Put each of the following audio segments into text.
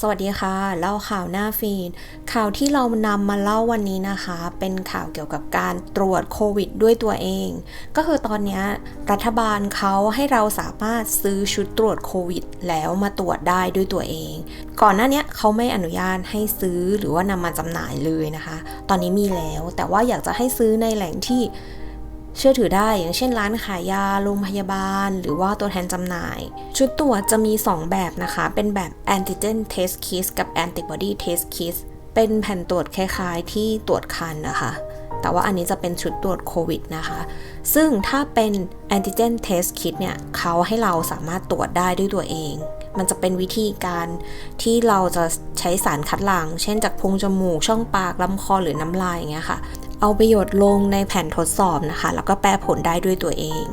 สวัสดีค่ะ เล่าข่าวหน้าฟีด ข่าวที่เรานำมาเล่าวันนี้นะคะ เป็นข่าวเกี่ยวกับการตรวจโควิดด้วยตัวเอง ก็คือตอนนี้รัฐบาลเขาให้เราสามารถซื้อชุดตรวจโควิด แล้วมาตรวจได้ด้วยตัวเอง ก่อนหน้านี้เขาไม่อนุญาตให้ซื้อหรือว่านำมาจำหน่ายเลยนะคะ ตอนนี้มีแล้วแต่ว่าอยากจะให้ซื้อในแหล่งที่ เชื่อถือได้อย่างเช่นร้านขายยาโรงพยาบาล หรือว่าตัวแทนจำหน่าย ชุดตรวจจะมี 2 แบบนะคะ เป็นแบบ antigen test kit กับ antibody test kit เป็นแผ่นตรวจคล้ายๆ ที่ตรวจคันนะคะ แต่ว่าอันนี้จะเป็นชุดตรวจโควิดนะคะ ซึ่งถ้าเป็น antigen test kit เนี่ยเขาให้เราสามารถตรวจได้ด้วยตัวเองมันจะเป็นวิธีการที่เราจะใช้สารคัดหลั่ง เช่นจากพรงจมูก ช่องปากลำคอหรือน้ำลายอย่างเงี้ยค่ะ เอาไปหยดลงในแผ่นทดสอบนะคะ แล้วก็แปลผลได้ด้วยตัวเอง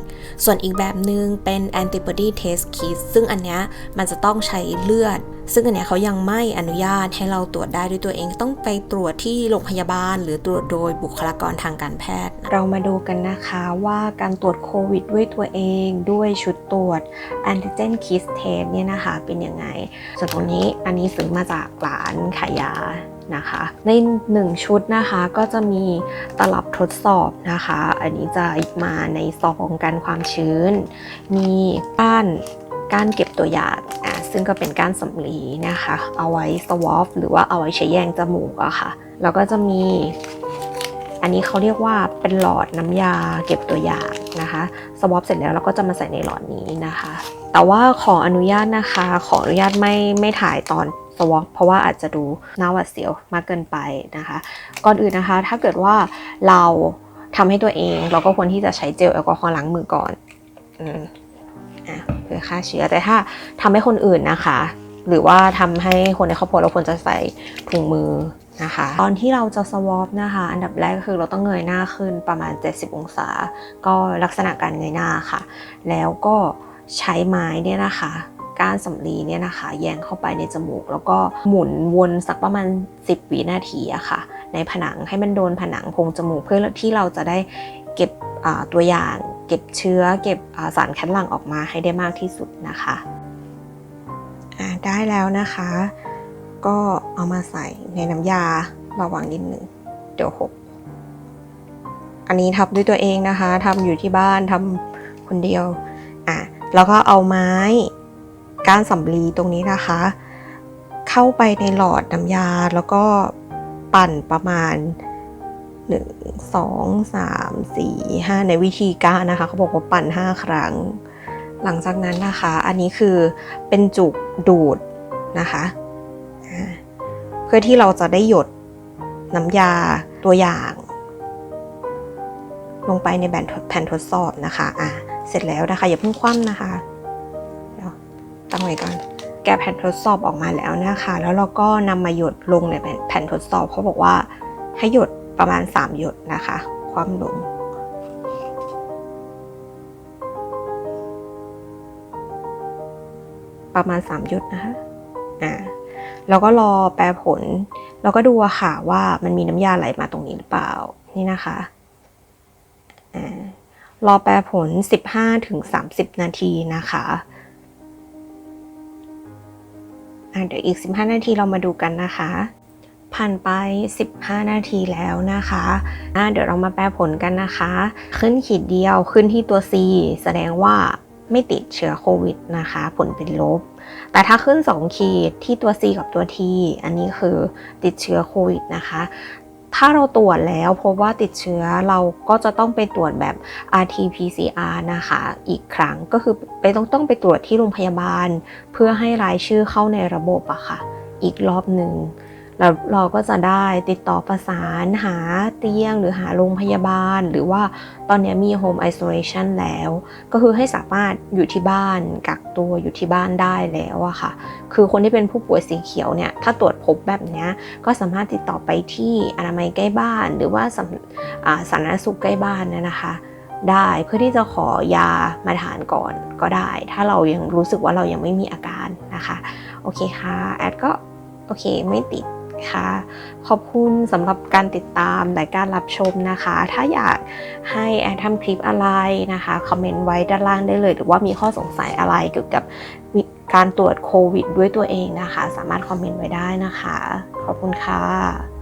ส่วนอีกแบบหนึ่งเป็น antibody test kit ซึ่งอันเนี้ยมันจะต้องใช้เลือด ซึ่งอันเนี้ยเขายังไม่อนุญาตให้เราตรวจได้ด้วยตัวเอง ต้องไปตรวจที่โรงพยาบาล หรือตรวจโดยบุคลากรทางการแพทย์ เรามาดูกันนะคะว่าการตรวจโควิดด้วยตัวเองด้วยชุดตรวจ antigen kit test เนี่ยนะคะเป็นยังไง ส่วนตรงนี้อันนี้ซื้อมาจากร้านขายยา นะคะ ใน 1 ชุดนะคะก็จะมีตลับทดสอบนะคะ อันนี้จะมาในซองกันความชื้น มีก้านก้านเก็บตัวอย่างอะซึ่งก็เป็นก้านสำลีนะคะ เอาไว้สวอปหรือว่าเอาไว้ใช้แยงจมูกอะค่ะ แล้วก็จะมี อันนี้เขาเรียกว่าเป็นหลอดน้ำยาเก็บตัวอย่างนะคะสวอปเสร็จแล้วเราก็จะมาใส่ในหลอดนี้นะคะ แต่ว่าขออนุญาตนะคะ ขออนุญาตไม่ไม่ถ่ายตอน สวอปเพราะว่าอาจจะดูน่าหวาดเสียวมากเกินไปนะคะ ก่อนอื่นนะคะ ถ้าเกิดว่าเราทำให้ตัวเอง เราก็ควรที่จะใช้เจลแอลกอฮอล์ล้างมือก่อนอืมอะเพื่อฆ่าเชื้อแต่ถ้าทำให้คนอื่นนะคะ หรือว่าทำให้คนในครอบครัวเราควรจะใส่ถุงมือนะคะตอนที่เราจะสวอปนะคะ อันดับแรกก็คือเราต้องเงยหน้าขึ้นประมาณ 70 องศา ก็ลักษณะการเงยหน้าค่ะ แล้วก็ใช้ไม้เนี่ยนะคะ ก้านสำลีเนี่ยนะคะ แยงเข้าไปในจมูก แล้วก็หมุนวนสักประมาณ 10 วินาทีอะค่ะ ในผนังให้มันโดนผนังโพรงจมูกเพื่อที่เราจะได้เก็บตัวอย่าง เก็บเชื้อ เก็บสารคัดหลั่งออกมาให้ได้มากที่สุดนะคะได้แล้วนะคะ ก็เอามาใส่ในน้ำยาระวังนิดหนึ่งเดี๋ยวหกอันนี้ทำด้วยตัวเองนะคะทำอยู่ที่บ้านทำคนเดียวอะแล้วก็เอาไม้ ก้านสำลีตรงนี้นะคะ เข้าไปในหลอดน้ำยาแล้วก็ปั่นประมาณ 1 2 3 4 5 ในวิธีการนะคะ เขาบอกว่าปั่น 5 ครั้ง หลังจากนั้นนะคะ อันนี้คือเป็นจุกดูดนะคะ เพื่อที่เราจะได้หยดน้ำยาตัวอย่างลงไปในแผ่นทดสอบนะคะ อะ เสร็จแล้วนะคะ อย่าเพิ่งคว่ำนะคะ ตั้งไว้ก่อน แกะแผ่นทดสอบออกมาแล้วนะคะ แล้วเราก็นำมาหยดลงในแผ่นแผ่นทดสอบเขาบอกว่าให้หยดประมาณ 3 หยดนะคะ คว่ำลงประมาณ 3 หยดนะคะ อ่า แล้วก็รอแปรผล แล้วก็ดูค่ะว่ามันมีน้ำยาไหลมาตรงนี้หรือเปล่า นี่นะคะ อ่า รอแปรผล 15ถึง30 นาทีนะคะ เดี๋ยวอีก 15 นาทีเรามาดูกันนะคะ ผ่านไป 15 นาทีแล้วนะคะอะเดี๋ยวเรามาแปลผลกันนะคะ ขึ้นขีดเดียวขึ้นที่ตัว C แสดงว่าไม่ติดเชื้อโควิดนะคะ ผลเป็นลบ แต่ถ้าขึ้น 2 ขีดที่ตัว C กับตัว T อันนี้คือติดเชื้อโควิดนะคะ ถ้าเราตรวจแล้วพบว่าติดเชื้อเราก็จะต้องไปตรวจแบบ RT-PCR นะคะ อีกครั้งก็คือไปต้องต้องไปตรวจที่โรงพยาบาล เพื่อให้รายชื่อเข้าในระบบอะค่ะ อีกรอบหนึ่ง แล้วเราก็จะได้ติดต่อประสานหาเตียงหรือหาโรงพยาบาล หรือว่าตอนนี้มี Home Isolation แล้ว ก็คือให้สามารถอยู่ที่บ้านกักตัวอยู่ที่บ้านได้แล้วอะค่ะ คือคนที่เป็นผู้ป่วยสีเขียวเนี่ย ถ้าตรวจพบแบบนี้ก็สามารถติดต่อไปที่อนามัยใกล้บ้าน หรือว่าสาธารณสุขใกล้บ้านนะคะได้เพื่อที่จะขอยามาทานก่อนก็ได้ ถ้าเรายังรู้สึกว่าเรายังไม่มีอาการนะคะ โอเคค่ะ แอดก็โอเคไม่ติด ค่ะ ขอบคุณสำหรับการติดตามและการรับชมนะคะ ถ้าอยากให้แอนทำคลิปอะไรนะคะคอมเมนต์ไว้ด้านล่างได้เลย หรือว่ามีข้อสงสัยอะไรเกี่ยวกับการตรวจโควิดด้วยตัวเองนะคะ สามารถคอมเมนต์ไว้ได้นะคะ ขอบคุณค่ะ